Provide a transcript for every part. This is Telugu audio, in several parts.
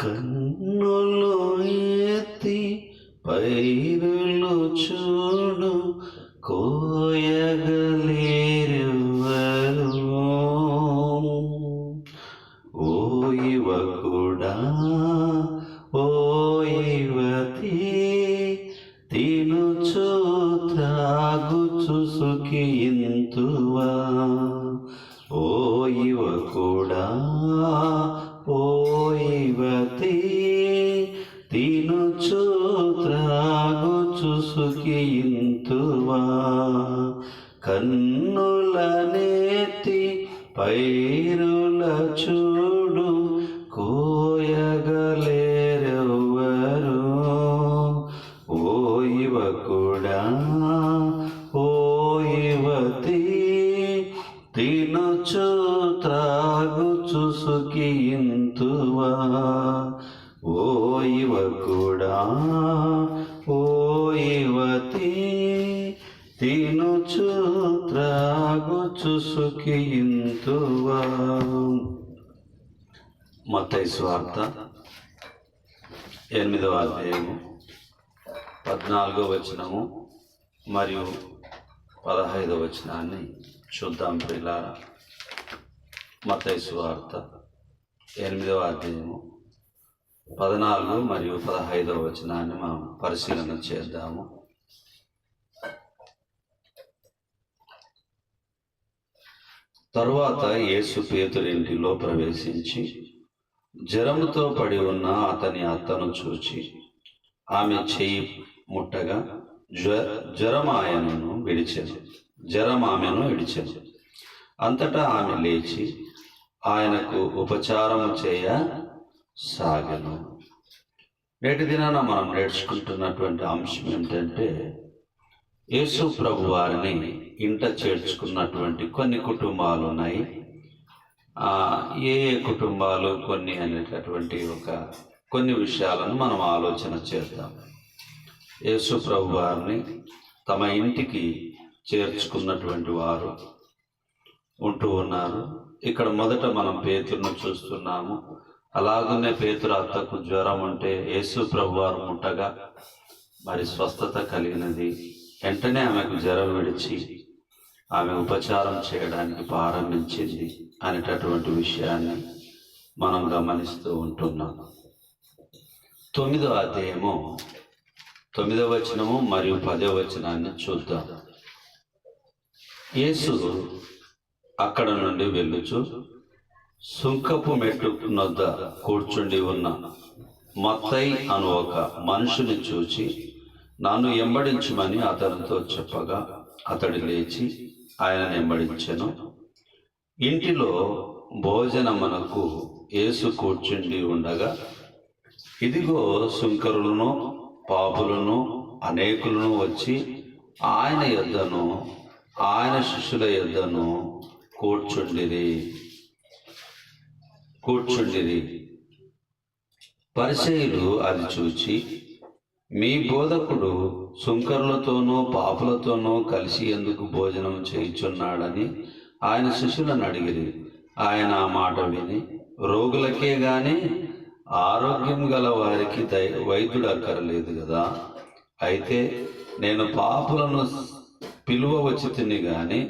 కన్నులు ఎత్తి పైరులు చూడు కోయగలి మత్తయి స్వార్త ఎనిమిదవ అధ్యాయము పద్నాలుగో వచనము మరియు పదహైదవ వచనాన్ని చూద్దాం పిల్లారా మత్తయి స్వార్త ఎనిమిదవ అధ్యాయము పద్నాలుగు మరియు పదహైదవ వచనాన్ని మనం పరిశీలన చేద్దాము. తరువాత యేసు పేతురింటిలో ప్రవేశించి జ్వరముతో పడి ఉన్న అతని అత్తను చూచి ఆమె చేయి ముట్టగా జ్వ జ్వరం ఆయనను విడిచెను జ్వరం ఆమెను విడిచెను. అంతటా ఆమె లేచి ఆయనకు ఉపచారము చేయ సాగను. నేటి దినాన మనం నేర్చుకుంటున్నటువంటి అంశం ఏంటంటే యేసు ప్రభు వారిని ఇంట చేర్చుకున్నటువంటి కొన్ని కుటుంబాలు ఉన్నాయి ఏ ఏ కుటుంబాలు కొన్ని అనేటటువంటి ఒక కొన్ని విషయాలను మనం ఆలోచన చేద్దాం. యేసు ప్రభు వారిని తమ ఇంటికి చేర్చుకున్నటువంటి వారు ఉంటూ ఉన్నారు. ఇక్కడ మొదట మనం పేతురును చూస్తున్నాము. అలాగనే పేతురు అత్తకు జ్వరం ఉంటే యేసు ప్రభువారు ముట్టగా మరి స్వస్థత కలిగినది. వెంటనే ఆమెకు జ్వరం విడిచి ఆమె ఉపచారం చేయడానికి ప్రారంభించింది అనేటటువంటి విషయాన్ని మనం గమనిస్తూ ఉంటున్నాం. తొమ్మిదో అధ్యాయము తొమ్మిదవ వచనము మరియు పదో వచనాన్ని చూద్దాం. యేసు అక్కడ నుండి వెళ్ళుచు సుంకపు మెట్టు నొద్ద కూర్చుండి ఉన్న మత్తై అను ఒక మనుషుని చూచి నన్ను ఎంబడించమని అతనితో చెప్పగా అతడు లేచి ఆయన వెంబడించెను. ఇంటిలో భోజనమునకు యేసు కూర్చుండి ఉండగా ఇదిగో సుంకరులను పాపులను అనేకులను వచ్చి ఆయన యొద్దను ఆయన శిష్యుల యొద్దను కూర్చుండిరి. కూర్చుండిరి. పరిచయులు అది చూచి మీ బోధకుడు సుంకరులతోనూ పాపులతోనూ కలిసి ఎందుకు భోజనం చేయుచున్నాడని ఆయన శిష్యులను అడిగిరి. ఆయన ఆ మాట విని రోగులకే గాని ఆరోగ్యం గల వారికి దై వైద్యుడు అక్కర్లేదు కదా అయితే నేను పాపులను పిలువ వచ్చి తిని గాని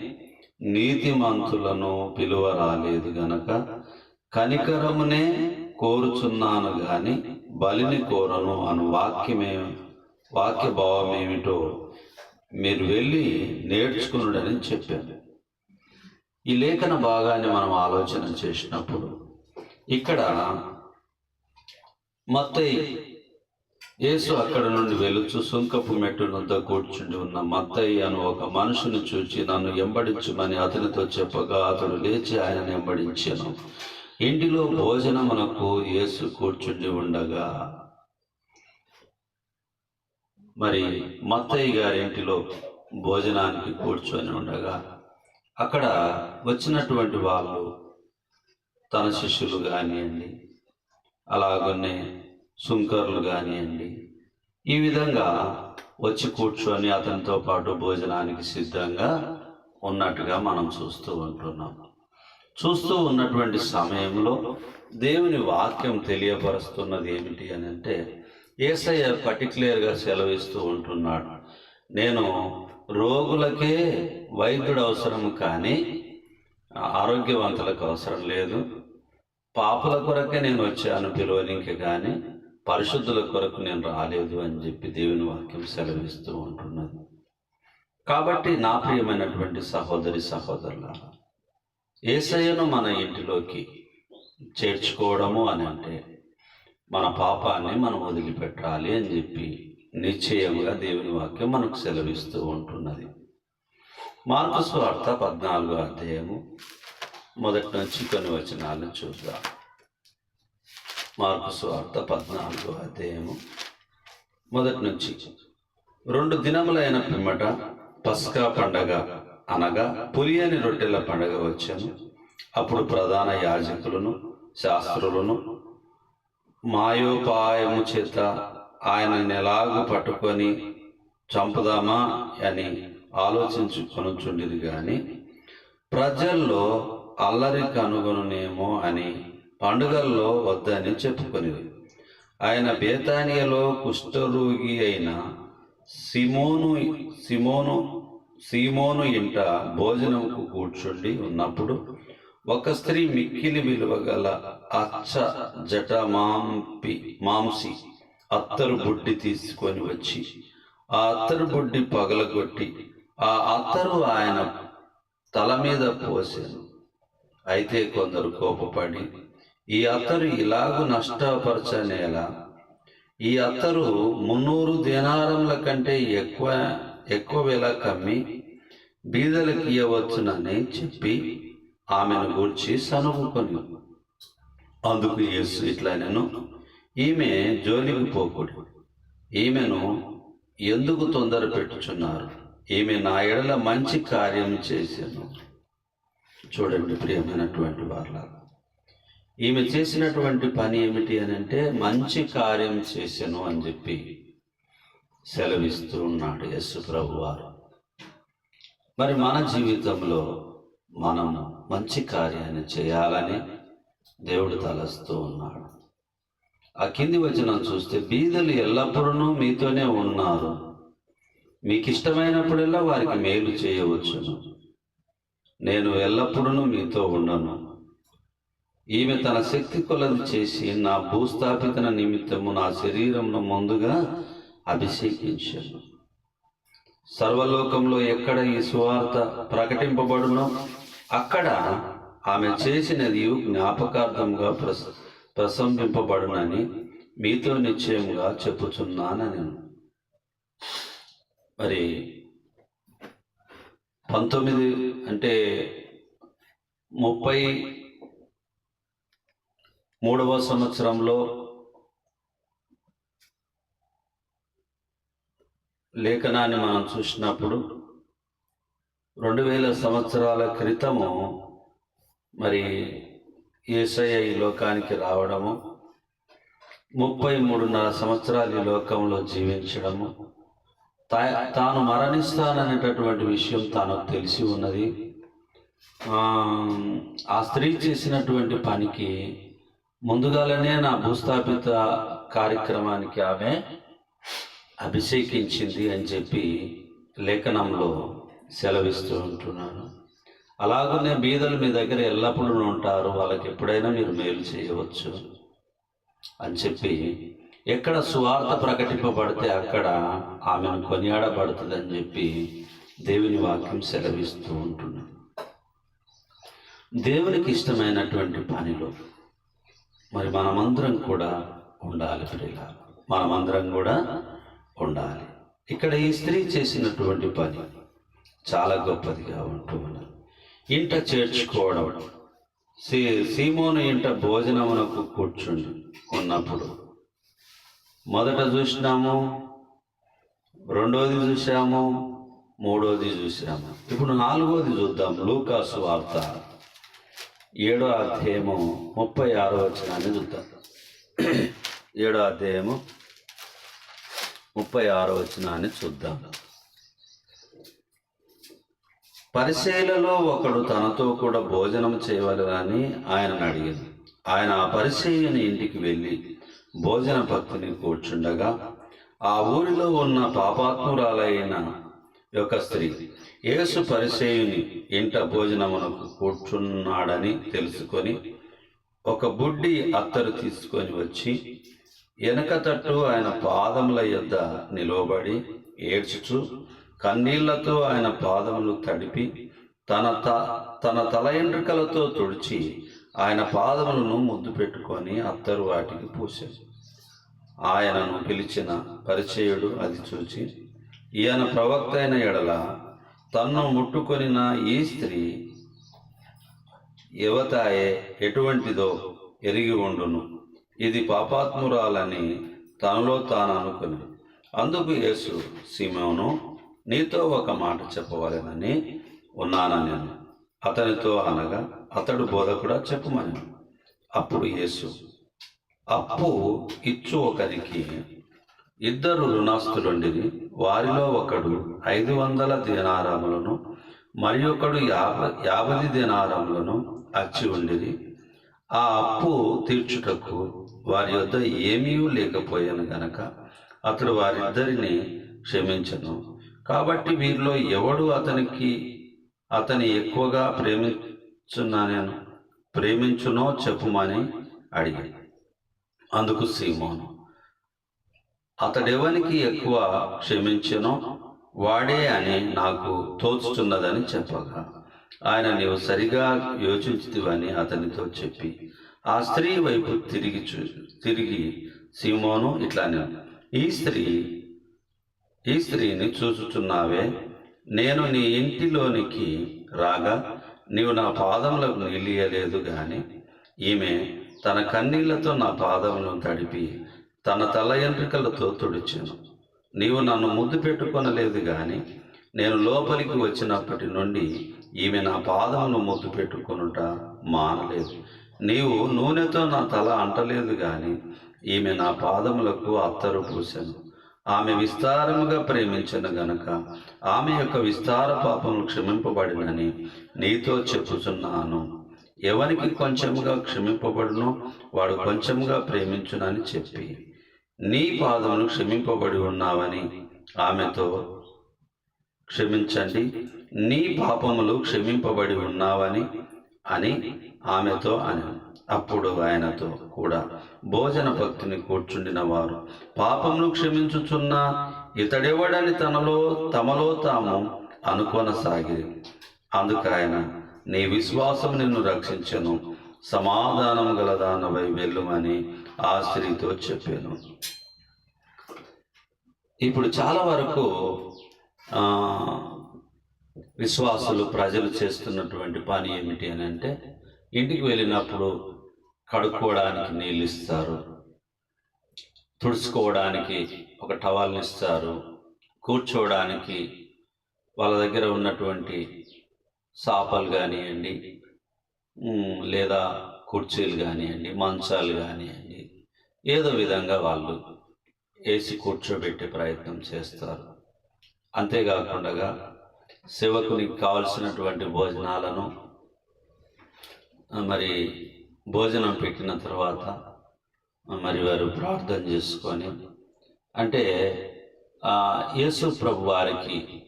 నీతిమంతులను పిలువ రాలేదు గనక కనికరమునే కోరుచున్నాను గాని బలిని కోరను అను వాక్యమే వాక్య భావం ఏమిటో మీరు వెళ్ళి నేర్చుకున్నాడని చెప్పాను. ఈ లేఖన భాగాన్ని మనం ఆలోచన చేసినప్పుడు ఇక్కడ మత్తయ్య యేసు అక్కడ నుండి వెలుచు సుంకపు మెట్టు నొద్ద కూర్చుండి ఉన్న మత్తయ్య అను ఒక మనుషుని చూచి నన్ను ఎంబడించమని అతనితో చెప్పగా అతడు లేచి ఆయన ఎంబడించాను. ఇంటిలో భోజనమునకు యేసు కూర్చుండి ఉండగా మరి మత్తయ్య గారి ఇంటిలో భోజనానికి కూర్చొని ఉండగా అక్కడ వచ్చినటువంటి వాళ్ళు తన శిష్యులు కానివ్వండి అలాగనే సుంకర్లు కానివ్వండి ఈ విధంగా వచ్చి కూర్చొని అతనితో పాటు భోజనానికి సిద్ధంగా ఉన్నట్టుగా మనం చూస్తూ ఉంటున్నాం. చూస్తూ ఉన్నటువంటి సమయంలో దేవుని వాక్యం తెలియపరుస్తున్నది ఏమిటి అని అంటే ఏసయ్య పర్టికులర్గా సెలవిస్తూ ఉంటున్నాడు. నేను రోగులకే వైద్యుడు అవసరం కానీ ఆరోగ్యవంతులకు అవసరం లేదు. పాపుల కొరకే నేను వచ్చాను పిలువనికి కానీ పరిశుద్ధుల కొరకు నేను రాలేదు అని చెప్పి దేవుని వాక్యం సెలవిస్తూ ఉంటున్నది. కాబట్టి నా ప్రియమైనటువంటి సహోదరి సహోదరుల ఏసయ్యను మన ఇంటిలోకి చేర్చుకోవడము అని అంటే మన పాపాన్ని మనం వదిలిపెట్టాలి అని చెప్పి నిశ్చయంగా దేవుని వాక్యం మనకు సెలవిస్తూ ఉంటున్నది. మార్పు స్వార్థ పద్నాలుగో అధ్యాయము మొదటి నుంచి కొన్ని వచనాలను చూద్దాం. మార్పు స్వార్థ పద్నాలుగో అధ్యాయము మొదటి నుంచి రెండు దినములైన పిమ్మట పస్కా పండగ అనగా పులియని రొట్టెల పండగ వచ్చాను. అప్పుడు ప్రధాన యాజకులను శాస్త్రులను మాయోపాయము చేత ఆయన ఎలాగూ పట్టుకొని చంపుదామా అని ఆలోచించుకొనుచుండిది కానీ ప్రజల్లో అల్లరి కనుగొనునేమో అని పండుగల్లో వద్దని చెప్పుకొనిది ఆయన బేతానియలో కుష్ఠరోగి అయిన సిమోను సిమోను సీమోను ఇంట భోజనముకు కూర్చుండి ఉన్నప్పుడు ఒక స్త్రీ మిక్కిలి విలువ గల అచ్చ జట మాంపి మాంసి అత్తరు బుడ్డి తీసుకొని వచ్చి ఆ అత్తరు బుడ్డి పగలగొట్టి ఆ అత్తరు ఆయన తల మీద పోసాను అయితే కొందరు కోపపడి ఈ అత్తరు ఇలాగు నష్టపరచనేలా? ఈ అత్తరు మున్నూరు దినారముల కంటే ఎక్కువ ఎక్కువ వెల కమ్మి బీదలకు ఇవ్వవచ్చునని చెప్పి ఆమెను గూర్చి సనుగుకొని అందుకు యేసు ఇట్లా నేను ఈమె జోలికి పోకూడదు. ఈమెను ఎందుకు తొందర పెట్టుచున్నారు? ఈమె నా ఎడల మంచి కార్యం చేశాను చూడండి ప్రియమైనటువంటి వాళ్ళ ఈమె చేసినటువంటి పని ఏమిటి అని అంటే మంచి కార్యం చేశాను అని చెప్పి సెలవిస్తూ ఉన్నాడు యస్సు ప్రభు వారు మరి మన జీవితంలో మనం మంచి కార్యాన్ని చేయాలని దేవుడు తలస్తూ ఉన్నాడు. ఆ కింది వచనం చూస్తే బీదలు ఎల్లప్పుడూ మీతోనే ఉన్నారు. మీకు ఇష్టమైనప్పుడల్లా వారికి మేలు చేయవచ్చును. నేను ఎల్లప్పుడూ మీతో ఉండను. ఈమె తన శక్తి కొలది చేసి నా భూస్థాపితన నిమిత్తము నా శరీరమును ముందుగా అభిషేకించాను. సర్వలోకంలో ఎక్కడ ఈ సువార్త ప్రకటింపబడునో అక్కడ ఆమె చేసినది జ్ఞాపకార్థంగా ప్రస ప్రసంబింపబడునని మీతో నిశ్చయంగా చెప్పుచున్నానని మరి పంతొమ్మిది అంటే ముప్పై మూడవ సంవత్సరంలో లేఖనాన్ని మనం చూసినప్పుడు రెండు వేల సంవత్సరాల క్రితము మరి ఏసయ్య ఈ లోకానికి రావడము ముప్పై మూడున్నర సంవత్సరాలు ఈ లోకంలో జీవించడము తా- తాను మరణిస్తాననేటటువంటి విషయం తనకు తెలిసి ఉన్నది. ఆ, స్త్రీ చేసినటువంటి పనికి ముందుగానే నా భూస్థాపిత కార్యక్రమానికి ఆమె అభిషేకించింది అని చెప్పి లేఖనంలో సెలవిస్తూ ఉంటున్నాను. అలాగనే బీదలు మీ దగ్గర ఎల్లప్పుడూ ఉంటారు. వాళ్ళకి ఎప్పుడైనా మీరు మేలు చేయవచ్చు అని చెప్పి ఎక్కడ సువార్త ప్రకటింపబడితే అక్కడ ఆమెను కొనియాడబడుతుందని అని చెప్పి దేవుని వాక్యం సెలవిస్తూ ఉంటున్నాను. దేవునికి ఇష్టమైనటువంటి పనిలో మరి మనమందరం కూడా ఉండాలి ప్రియుల మనమందరం కూడా ఉండాలి. ఇక్కడ ఈ స్త్రీ చేసినటువంటి పని చాలా గొప్పదిగా ఉంటూ ఉన్నది ఇంట చేర్చుకోవడం. సీ సీమోను ఇంట భోజనమునకు కూర్చుండి ఉన్నప్పుడు. మొదట చూసినాము రెండోది చూసాము మూడోది చూసాము ఇప్పుడు నాలుగోది చూద్దాం లూకాసు వార్త. ఏడో అధ్యాయము ముప్పై ఆరో వచనాన్ని చూద్దాం. ఏడో అధ్యాయము ముప్పై ఆరో వచనాన్ని చూద్దాం. పరిశీలలో ఒకడు తనతో కూడా భోజనం చేయవలనని ఆయనను అడిగింది. ఆయన ఆ పరిశీలిని ఇంటికి వెళ్ళి భోజన భక్తిని కూర్చుండగా ఆ ఊరిలో ఉన్న పాపాత్మురాలైన యొక్క స్త్రీ యేసు పరిచయుని ఇంట భోజనమునకు కూర్చున్నాడని తెలుసుకొని ఒక బుడ్డి అత్తరు తీసుకొని వచ్చి వెనక తట్టు ఆయన పాదముల యొద్ద నిలవబడి ఏడ్చుచు కన్నీళ్ళతో ఆయన పాదములు తడిపి తన త తన తల ఎండ్రికలతో తుడిచి ఆయన పాదములను ముద్దు పెట్టుకొని అత్తరు వాటికి పూశారు. ఆయనను పిలిచిన పరిచయుడు అది చూచి ఈయన ప్రవక్త అయిన ఎడల తన్ను ముట్టుకొనిన ఈ స్త్రీ యువతాయే ఎటువంటిదో ఎరిగి ఉండును. ఇది పాపాత్మురాలని తనలో తాను అనుకుని అందుకు యేసు సీమోను నీతో ఒక మాట చెప్పవలెనని ఉన్నానా నేను అతనితో అనగా అతడు బోధ కూడా చెప్పమని అప్పుడు యేసు అప్పు ఇచ్చు ఒకరికి ఇద్దరు రుణాస్తులుండిరి. వారిలో ఒకడు ఐదు వందల దినారములను మరి ఒకడు యాభై యాభై దినారములను అచ్చి ఉండిది ఆ అప్పు తీర్చుటకు వారి యొద్ద ఏమీ లేకపోయాను గనక అతడు వారిద్దరిని క్షమించను. కాబట్టి వీరిలో ఎవడు అతనికి అతని ఎక్కువగా ప్రేమించున్నాను ప్రేమించునో చెప్పుమని అడిగాడు అందుకు సీమోను అతడెవనికి ఎక్కువ క్షమించనో వాడే అని నాకు తోచుతున్నదని చెప్పగా. ఆయన నీవు సరిగా యోచించుతివని అతనితో చెప్పి ఆ స్త్రీ వైపు తిరిగి చూ తిరిగి సీమోను ఇట్లా ఈ స్త్రీ ఈ స్త్రీని చూచుచున్నావే నేను నీ ఇంటిలోనికి రాగా నీవు నా పాదములకు నిలియలేదు గాని ఈమె తన కన్నీళ్ళతో నా పాదములను తడిపి తన తల ఎంట్రికలతో తుడిచాను. నీవు నన్ను ముద్దు పెట్టుకొనలేదు గాని నేను లోపలికి వచ్చినప్పటి నుండి ఈమె నా పాదమును ముద్దు పెట్టుకొనుట మానలేదు. నీవు నూనెతో నా తల అంటలేదు గాని ఈమె నా పాదములకు అత్తరు పూశాను. ఆమె విస్తారముగా ప్రేమించిన గనక. ఆమె యొక్క విస్తార పాపములు క్షమింపబడినని నీతో చెప్పుచున్నాను. ఎవనికి కొంచెముగా క్షమింపబడునో వాడు కొంచెముగా ప్రేమించునని చెప్పి నీ పాదములు క్షమింపబడి ఉన్నావని ఆమెతో క్షమించండి నీ పాపములు క్షమింపబడి ఉన్నావని అని ఆమెతో అని. అప్పుడు ఆయనతో కూడా భోజన భక్తిని కూర్చుండిన వారు పాపమును క్షమించుచున్న ఇతడెవడని తనలో తమలో తాము అనుకొనసాగి అందుకు ఆయన నీ విశ్వాసం నిన్ను రక్షించను సమాధానం గలదానవై వెళ్ళుమని ఆ స్త్రీతో చెప్పాను. ఇప్పుడు చాలా వరకు విశ్వాసులు ప్రజలు చేస్తున్నటువంటి పని ఏమిటి అని అంటే ఇంటికి వెళ్ళినప్పుడు కడుక్కోవడానికి నీళ్ళు ఇస్తారు తుడుచుకోవడానికి ఒక టవాల్ని ఇస్తారు కూర్చోవడానికి వాళ్ళ దగ్గర ఉన్నటువంటి సాపలు కానివ్వండి లేదా కుర్చీలు కానివ్వండి మంచాలు కానివ్వండి ఏదో విధంగా వాళ్ళు వేసి కూర్చోబెట్టే ప్రయత్నం చేస్తారు. అంతేకాకుండా సేవకునికి కావలసినటువంటి భోజనాలను మరి భోజనం పెట్టిన తర్వాత మరి వారు ప్రార్థన చేసుకొని అంటే యేసు ప్రభు వారికి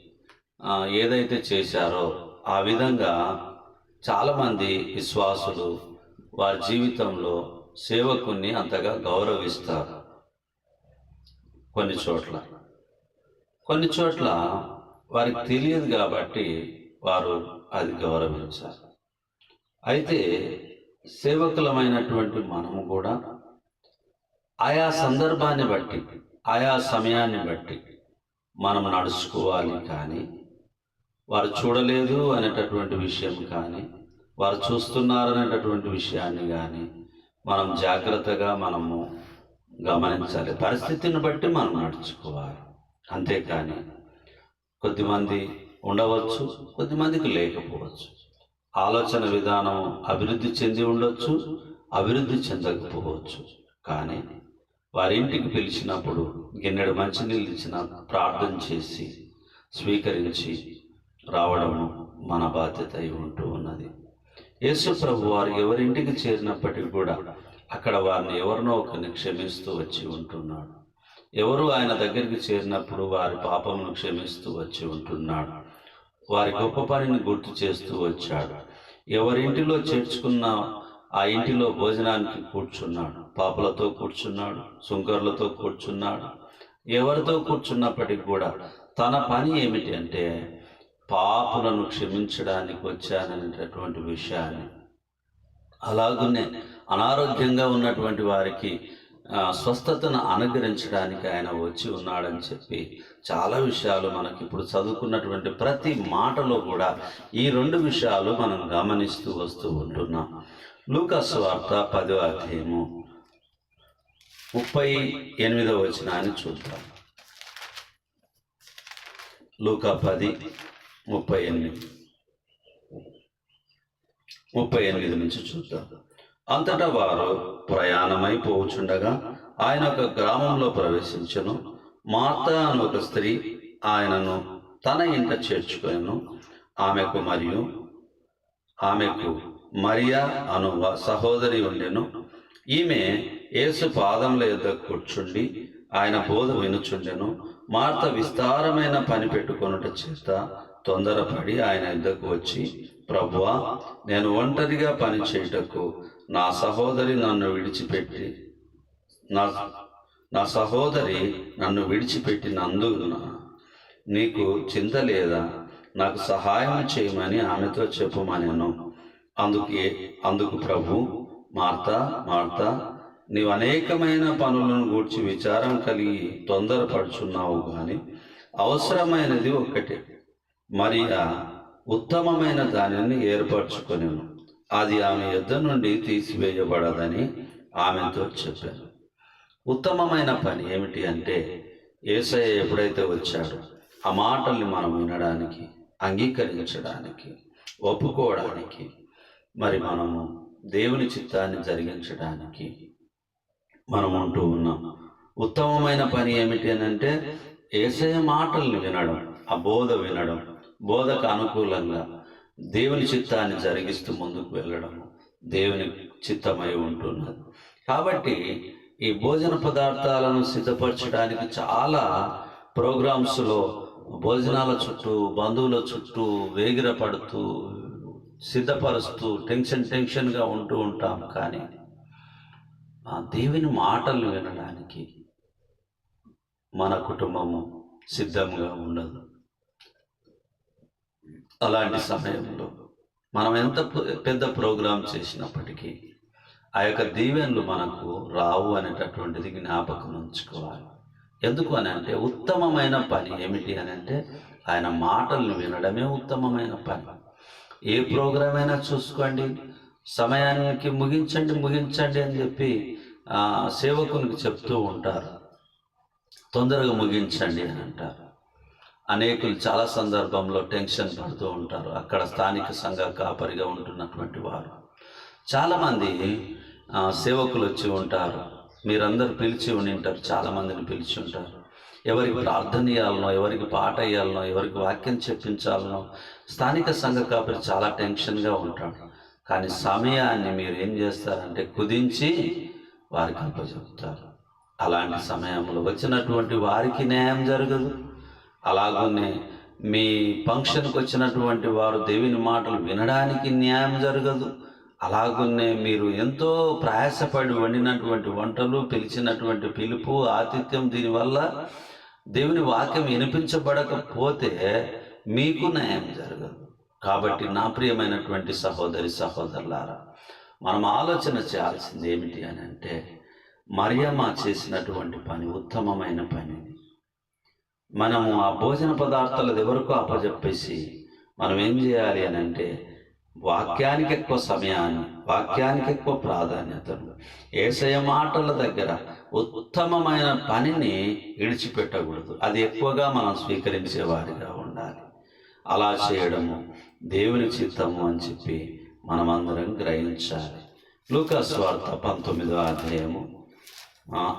ఏదైతే చేశారో ఆ విధంగా చాలామంది విశ్వాసులు వారి జీవితంలో సేవకుని అంతగా గౌరవిస్తారు. కొన్ని చోట్ల. కొన్ని చోట్ల వారికి తెలియదు కాబట్టి వారు అది గౌరవించారు. అయితే సేవకులమైనటువంటి మనము కూడా ఆయా సందర్భాన్ని బట్టి ఆయా సమయాన్ని బట్టి మనం నడుచుకోవాలి కానీ వారు చూడలేదు అనేటటువంటి విషయం కానీ వారు చూస్తున్నారు అనేటటువంటి విషయాన్ని కానీ మనం జాగ్రత్తగా మనము గమనించాలి. పరిస్థితిని బట్టి మనం నడుచుకోవాలి. అంతేకాని కొద్దిమంది ఉండవచ్చు కొద్దిమందికి లేకపోవచ్చు. ఆలోచన విధానం అభివృద్ధి చెంది ఉండొచ్చు అభివృద్ధి చెందకపోవచ్చు. కానీ వారి ఇంటికి పిలిచినప్పుడు గిన్నెడు మంచినీళ్ళు ఇచ్చిన ప్రార్థన చేసి స్వీకరించి రావడము మన బాధ్యత అయి ఉంటూ ఉన్నది. యేసు ప్రభు వారు ఎవరింటికి చేరినప్పటికీ కూడా అక్కడ వారిని ఎవరినో ఒకరిని క్షమిస్తూ వచ్చి ఉంటున్నాడు. ఎవరు ఆయన దగ్గరికి చేరినప్పుడు వారి పాపమును క్షమిస్తూ వచ్చి ఉంటున్నాడు. వారి గొప్ప పనిని గుర్తు చేస్తూ వచ్చాడు. ఎవరింటిలో చేర్చుకున్న ఆ ఇంటిలో భోజనానికి కూర్చున్నాడు. పాపలతో కూర్చున్నాడు సుంకర్లతో కూర్చున్నాడు. ఎవరితో కూర్చున్నప్పటికీ కూడా తన పని ఏమిటి అంటే పాపులను క్షమించడానికి వచ్చాననేటటువంటి విషయాన్ని. అలాగనే అనారోగ్యంగా ఉన్నటువంటి వారికి స్వస్థతను అనుగ్రహించడానికి ఆయన వచ్చి ఉన్నాడని చెప్పి చాలా విషయాలు మనకి ఇప్పుడు చదువుకున్నటువంటి ప్రతి మాటలో కూడా ఈ రెండు విషయాలు మనం గమనిస్తూ వస్తూ ఉంటున్నాం. లూకాస్ వార్త పదో అధ్యాయము ముప్పై ఎనిమిదవ వచనాన్ని చూద్దాం. లూకా పది ముప్పై ఎనిమిది ముప్పై ఎనిమిది నుంచి చూద్దాం. అంతటా వారు ప్రయాణమైపోవుచుండగా ఆయన ఒక గ్రామంలో ప్రవేశించను. మార్త అని ఒక స్త్రీ ఆయనను తన ఇంట చేర్చుకొను ఆమెకు మరియు ఆమెకు మరియా అను సహోదరి ఉండెను. ఈమె యేసు పాదముల యొద్ద కూర్చుండి ఆయన బోధ వినుచుండెను. మార్త విస్తారమైన పని పెట్టుకొనుట చేత తొందరపడి ఆయన యుద్ధకు వచ్చి ప్రభువా నేను ఒంటరిగా పని చేయుటకు నా సహోదరి నన్ను విడిచిపెట్టి నా నా సహోదరి నన్ను విడిచిపెట్టినందున నీకు చింత లేదా? నాకు సహాయం చేయమని ఆమెతో చెప్పుమనెను. అందుకే అందుకు ప్రభు మార్త మార్త నీవు అనేకమైన పనులను గూర్చి విచారం కలిగి తొందరపడుచున్నావు కానీ అవసరమైనది ఒక్కటే. మరి ఉత్తమమైన దానిని ఏర్పరచుకొనెను. అది ఆమె యుద్ధ నుండి తీసివేయబడదని ఆమెతో చెప్పాను ఉత్తమమైన పని ఏమిటి అంటే ఏసయ్య ఎప్పుడైతే వచ్చాడో ఆ మాటల్ని మనం వినడానికి అంగీకరించడానికి ఒప్పుకోవడానికి మరి మనము దేవుని చిత్తాన్ని జరిగించడానికి మనం ఉంటూ ఉన్నాం. ఉత్తమమైన పని ఏమిటి అని అంటే ఏసయ మాటల్ని వినడం ఆ బోధ వినడం బోధకు అనుకూలంగా దేవుని చిత్తాన్ని జరిగిస్తూ ముందుకు వెళ్ళడం దేవుని చిత్తమై ఉంటున్నది. కాబట్టి ఈ భోజన పదార్థాలను సిద్ధపరచడానికి చాలా ప్రోగ్రామ్స్లో భోజనాల చుట్టూ బంధువుల చుట్టూ వేగిర పడుతూ సిద్ధపరుస్తూ టెన్షన్ టెన్షన్గా ఉంటూ ఉంటాం కానీ ఆ దేవుని మాటలు వినడానికి మన కుటుంబము సిద్ధంగా ఉండదు. అలాంటి సమయంలో మనం ఎంత పెద్ద ప్రోగ్రాం చేసినప్పటికీ ఆ యొక్క దీవెనలు మనకు రావు అనేటటువంటిది జ్ఞాపకం ఉంచుకోవాలి. ఎందుకు అని అంటే ఉత్తమమైన పని ఏమిటి అని అంటే ఆయన మాటలను వినడమే ఉత్తమమైన పని. ఏ ప్రోగ్రాం అయినా చూసుకోండి సమయానికి ముగించండి ముగించండి అని చెప్పి సేవకునికి చెప్తూ ఉంటారు. తొందరగా ముగించండి అని అంటారు. అనేకులు చాలా సందర్భంలో టెన్షన్ పడుతూ ఉంటారు. అక్కడ స్థానిక సంఘ కాపరిగా ఉంటున్నటువంటి వారు. చాలామంది సేవకులు వచ్చి ఉంటారు. మీరందరూ పిలిచి ఉండి ఉంటారు. చాలామందిని పిలిచి ఉంటారు. ఎవరికి ప్రార్థన ఇవ్వాలనో ఎవరికి పాట ఇవ్వాలనో ఎవరికి వాక్యం చెప్పించాలనో స్థానిక సంఘ కాపరి చాలా టెన్షన్గా ఉంటాడు. కానీ సమయాన్ని మీరు ఏం చేస్తారంటే కుదించి వారికి అప్పచెప్తారు. అలాంటి సమయంలో వచ్చినటువంటి వారికి న్యాయం జరగదు. అలాగనే మీ ఫంక్షన్కి వచ్చినటువంటి వారు దేవుని మాటలు వినడానికి న్యాయం జరగదు. అలాగునే మీరు ఎంతో ప్రయాసపడి వండినటువంటి వంటలు పిలిచినటువంటి పిలుపు ఆతిథ్యం దీనివల్ల దేవుని వాక్యం వినిపించబడకపోతే మీకు న్యాయం జరగదు. కాబట్టి నా ప్రియమైనటువంటి సహోదరి సహోదరులారా మనం ఆలోచన చేయాల్సింది ఏమిటి అని అంటే మరియమ్మ చేసినటువంటి పని ఉత్తమమైన పని. మనము ఆ భోజన పదార్థాలు ఎవరికో అప్పచెప్పేసి మనం ఏం చేయాలి అని అంటే వాక్యానికి ఎక్కువ సమయాన్ని వాక్యానికి ఎక్కువ ప్రాధాన్యతను. ఏసయ మాటల దగ్గర ఉత్తమమైన పనిని విడిచిపెట్టకూడదు. అది ఎక్కువగా మనం స్వీకరించే వారిగా ఉండాలి. అలా చేయడము దేవుని చిత్తము అని చెప్పి మనమందరం గ్రహించాలి. లూకా స్వార్థ పంతొమ్మిదో అధ్యాయము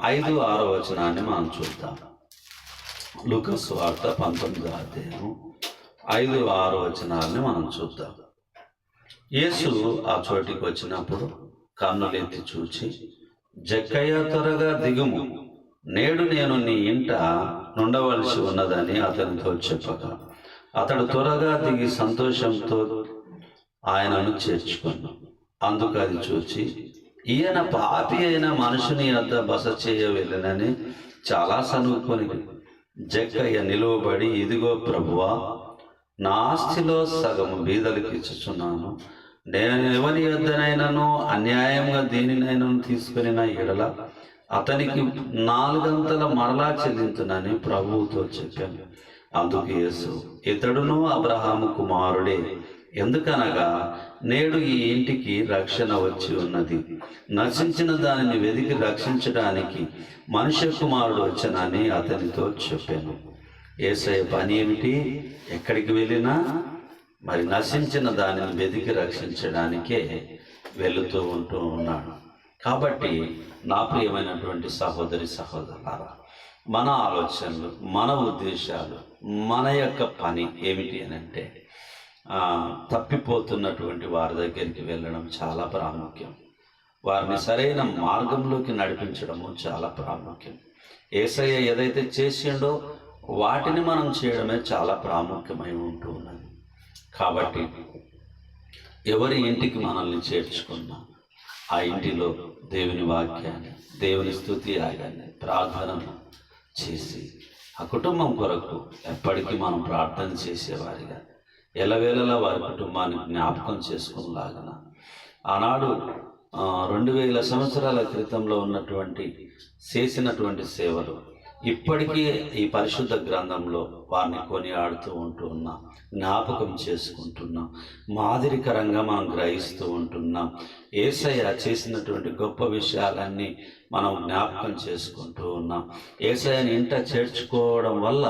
ఐదు ఆరో వచనాన్ని మనం చూద్దాం. లూకస్ వార్త పంతొమ్మిదో అధ్యాయం ఐదు ఆరు వచనాలని మనం చూద్దాం. యేసు ఆ చోటికి వచ్చినప్పుడు కన్నులెత్తి చూచి జక్కయ్య త్వరగా దిగుము. నేడు నేను నీ ఇంట నుండవలసి ఉన్నదని అతనితో చెప్పక అతడు త్వరగా దిగి సంతోషంతో ఆయనను చేర్చుకున్నాను అందుకు అది చూచి ఈయన పాపి అయిన మనుషుని అంత బస చేయ వెళ్ళనని చాలా సనుకొని జగ్గయ్య నిలువబడి ఇదిగో ప్రభువా నా ఆస్తిలో సగం బీదలకు ఇచ్చుచున్నాను నేను ఎవరి యొద్దనైనాను అన్యాయంగా దేనినైనాను తీసుకుని నా ఎడల అతనికి నాలుగంతల మరలా చెల్లించునని ప్రభువుతో చెప్పాను. అందుకు యేసు ఇతడును అబ్రహాము కుమారుడే ఎందుకనగా నేడు ఈ ఇంటికి రక్షణ వచ్చి ఉన్నది. నశించిన దానిని వెదికి రక్షించడానికి మనుష్య కుమారుడు వచ్చనని అతనితో చెప్పాను. ఏసయ పని ఏమిటి? ఎక్కడికి వెళ్ళినా మరి నశించిన దానిని వెతికి రక్షించడానికే వెళుతూ ఉంటూ ఉన్నాడు. కాబట్టి నా ప్రియమైనటువంటి సహోదరి సహోదరులారా మన ఆలోచనలు మన ఉద్దేశాలు మన యొక్క పని ఏమిటి అని అంటే తప్పిపోతున్నటువంటి వారి దగ్గరికి వెళ్ళడం చాలా ప్రాముఖ్యం. వారిని సరైన మార్గంలోకి నడిపించడము చాలా ప్రాముఖ్యం. ఏసయ్య ఏదైతే చేసిండో వాటిని మనం చేయడమే చాలా ప్రాముఖ్యమై ఉంటూ ఉన్నది కాబట్టి ఎవరి ఇంటికి మనల్ని చేర్చుకున్నా ఆ ఇంటిలో దేవుని వాక్యాన్ని దేవుని స్థుతి ఆగాన్ని ప్రార్థనను చేసి ఆ కుటుంబం కొరకు ఎప్పటికీ మనం ప్రార్థన చేసేవారిగా ఎలవేళలా వారి కుటుంబాన్ని జ్ఞాపకం చేసుకునేలాగన ఆనాడు రెండు వేల సంవత్సరాల క్రితంలో ఉన్నటువంటి చేసినటువంటి సేవలు. ఇప్పటికీ ఈ పరిశుద్ధ గ్రంథంలో వారిని కొనియాడుతూ ఉంటూ ఉన్నాం జ్ఞాపకం చేసుకుంటున్నాం మాదిరికరంగా మనం గ్రహిస్తూ ఉంటున్నాం ఏసయ్య చేసినటువంటి గొప్ప విషయాలన్నీ మనం జ్ఞాపకం చేసుకుంటూ ఉన్నాం ఏసయ్యని ఇంట చేర్చుకోవడం వల్ల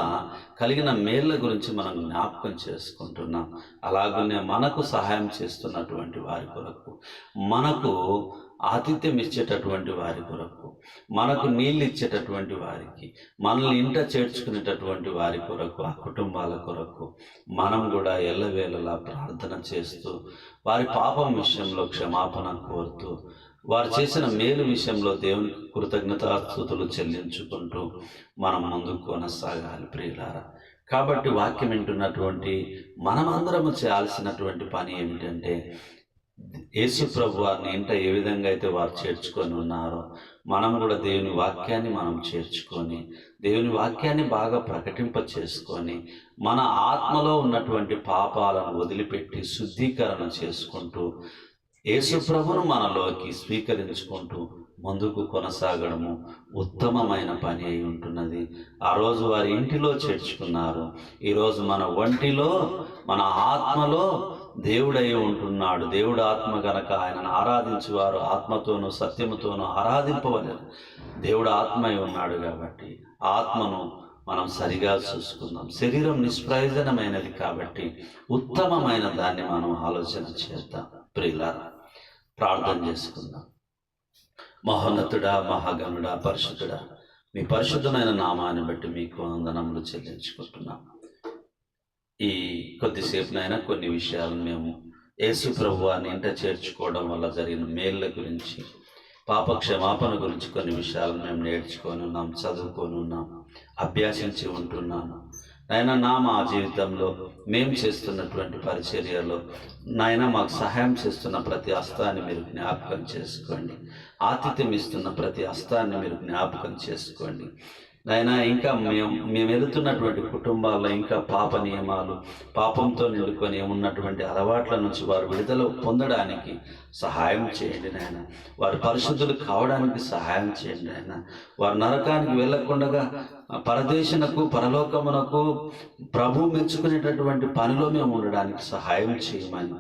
కలిగిన మేళ్ళ గురించి మనం జ్ఞాపకం చేసుకుంటున్నాం అలాగనే మనకు సహాయం చేస్తున్నటువంటి వారి కొరకు మనకు ఆతిథ్యం ఇచ్చేటటువంటి వారి కొరకు మనకు నీళ్ళు ఇచ్చేటటువంటి వారికి మనల్ని ఇంట చేర్చుకునేటటువంటి వారి కొరకు ఆ కుటుంబాల కొరకు మనం కూడా ఎల్లవేళలా ప్రార్థన చేస్తూ వారి పాపం విషయంలో క్షమాపణ కోరుతూ వారు చేసిన మేలు విషయంలో దేవునికి కృతజ్ఞతాస్తుతులు చెల్లించుకుంటూ మనం ముందుకు కొనసాగాలి ప్రియులారా. కాబట్టి వాక్యం వింటున్నటువంటి మనమందరము చేయాల్సినటువంటి పని ఏమిటంటే యేసు ప్రభు వారిని ఇంట ఏ విధంగా అయితే వారు చేర్చుకొని ఉన్నారో మనం కూడా దేవుని వాక్యాన్ని మనం చేర్చుకొని దేవుని వాక్యాన్ని బాగా ప్రకటింప చేసుకొని మన ఆత్మలో ఉన్నటువంటి పాపాలను వదిలిపెట్టి శుద్ధీకరణ చేసుకుంటూ యేసు ప్రభును మనలోకి స్వీకరించుకుంటూ ముందుకు కొనసాగడము ఉత్తమమైన పని అయి ఉంటున్నది. ఆ రోజు వారి ఇంటిలో చేర్చుకున్నారు. ఈరోజు మన ఒంటిలో మన ఆత్మలో దేవుడై ఉంటున్నాడు. దేవుడు ఆత్మ గనక ఆయనను ఆరాధించేవారు ఆత్మతోనూ సత్యముతోనూ ఆరాధింపవలేదు. దేవుడు ఆత్మ ఉన్నాడు కాబట్టి ఆత్మను మనం సరిగా చూసుకుందాం. శరీరం నిష్ప్రయోజనమైనది కాబట్టి ఉత్తమమైన దాన్ని మనం ఆలోచన చేద్దాం. ప్రియుల ప్రార్థన చేసుకుందాం. మహోన్నతుడా మహాగణుడా పరిశుద్ధుడా మీ పరిశుద్ధమైన నామాన్ని బట్టి మీకు వందనములు చెల్లించుకుంటున్నాం. ఈ కొద్దిసేపునైనా కొన్ని విషయాలను మేము యేసు ప్రభువాన్ని ఇంట చేర్చుకోవడం వల్ల జరిగిన మేళ్ళ గురించి పాప క్షమాపణ గురించి కొన్ని విషయాలను మేము నేర్చుకొని ఉన్నాం చదువుకొని ఉన్నాం అభ్యాసించి ఉంటున్నాను. నాయన నా మా జీవితంలో మేము చేస్తున్నటువంటి పరిచర్యలో నాయన మాకు సహాయం చేస్తున్న ప్రతి హస్తాన్ని మీరు జ్ఞాపకం చేసుకోండి. ఆతిథ్యం ఇస్తున్న ప్రతి హస్తాన్ని మీరు జ్ఞాపకం చేసుకోండి. నాయన ఇంకా మేము మేము వెళుతున్నటువంటి కుటుంబాల్లో ఇంకా పాప నియమాలు పాపంతో నిలుకొని ఉన్నటువంటి అలవాట్ల నుంచి వారు విడుదల పొందడానికి సహాయం చేయండి నాయన. వారు పరిశుద్ధులు కావడానికి సహాయం చేయండి నాయన. వారు నరకానికి వెళ్ళకుండా పరదేశనకు పరలోకమునకు ప్రభు మెచ్చుకునేటటువంటి పనిలో మేము ఉండడానికి సహాయం చేయమని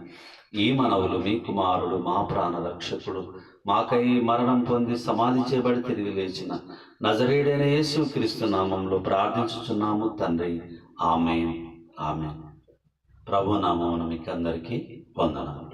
ఈ మనవులు మీ కుమారుడు మా ప్రాణ రక్షకుడు మాకై మరణం పొంది సమాధి చేయబడి తిరిగి లేచిన నజరేడైన యేసు క్రీస్తు నామంలో ప్రార్థించుచున్నాము తండ్రి. ఆమె ఆమె ప్రభు నామమున మీకు అందరికీ వందనాలు.